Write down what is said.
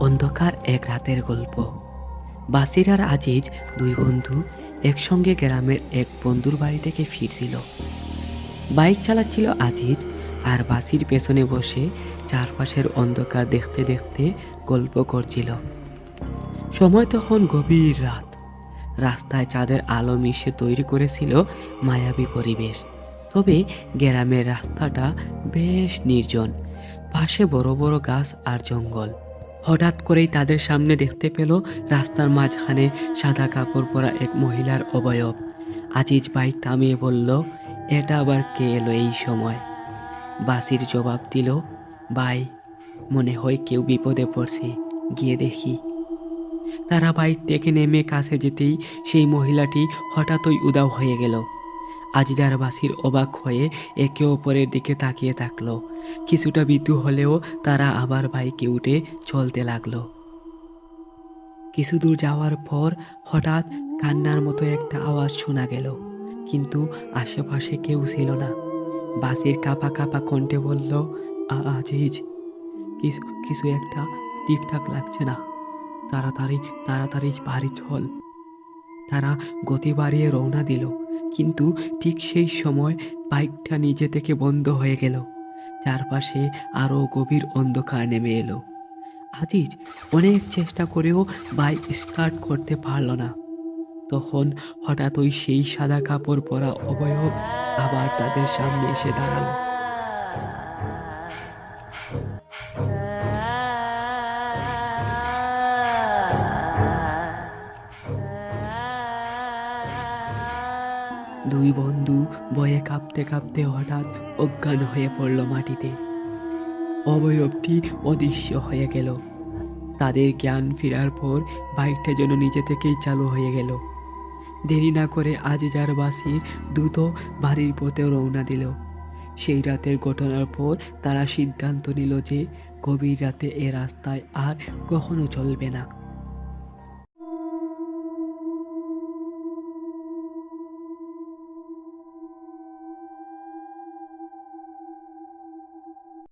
অন্ধকার এক রাতের গল্প। বাসির আর আজিজ, দুই বন্ধু, একসঙ্গে গ্রামের এক বন্ধুর বাড়ি থেকে ফিরছিল। বাইক চালাচ্ছিল আজিজ আর বাসির পেছনে বসে চারপাশের অন্ধকার দেখতে দেখতে গল্প করছিল। সময় তখন গভীর রাত। রাস্তায় চাঁদের আলো মিশে তৈরি করেছিল মায়াবী পরিবেশ। তবে গ্রামের রাস্তাটা বেশ নির্জন। পাশে বড় বড় গাছ আর জঙ্গল। হঠাৎ করেই তাদের সামনে দেখতে পেল রাস্তার মাঝখানে সাদা কাপড় পরা এক মহিলার অবয়ব। আজিজ বাইক থামিয়ে বলল, এটা আবার কে এলো এই সময়? বাসির জবাব দিল, ভাই, মনে হয় কেউ বিপদে পড়ছে, গিয়ে দেখি। তারা বাইক থেকে নেমে কাছে যেতেই সেই মহিলাটি হঠাৎই উদাও হয়ে গেল। আজিজার বাসির অবাক হয়ে একে অপরের দিকে তাকিয়ে থাকল। কিছুটা বিতু হলেও তারা আবার বাইকে উঠে চলতে লাগল। কিছু দূর যাওয়ার পর হঠাৎ কান্নার মতো একটা আওয়াজ শোনা গেল, কিন্তু আশেপাশে কেউ ছিল না। বাসির কাপা কাপা কণ্ঠে বলল আজিজ, কিছু কিছু একটা ঠিকঠাক লাগছে না। তাড়াতাড়ি তাড়াতাড়ি বাড়ি চল। তারা গতি বাড়িয়ে রওনা দিল। কিন্তু ঠিক সেই সময় বাইকটা নিজে থেকে বন্ধ হয়ে গেল। চারপাশে আরও গভীর অন্ধকার নেমে এলো। আজিজ অনেক চেষ্টা করেও বাইক স্টার্ট করতে পারল না। তখন হঠাৎ ওই সেই সাদা কাপড় পরা অবয়ব আবার তাদের সামনে এসে দাঁড়াল। দুই বন্ধু ভয়ে কাঁপতে কাঁপতে হঠাৎ অজ্ঞান হয়ে পড়ল মাটিতে। অবয়বটি অদৃশ্য হয়ে গেল। তাদের জ্ঞান ফেরার পর বাইকটা যেন নিজে থেকেই চালু হয়ে গেল। দেরি না করে আজিজার বাসি দ্রুত বাড়ির পথে রওনা দিল। সেই রাতের ঘটনার পর তারা সিদ্ধান্ত নিল যে গভীর রাতে এ রাস্তায় আর কখনো চলবে না।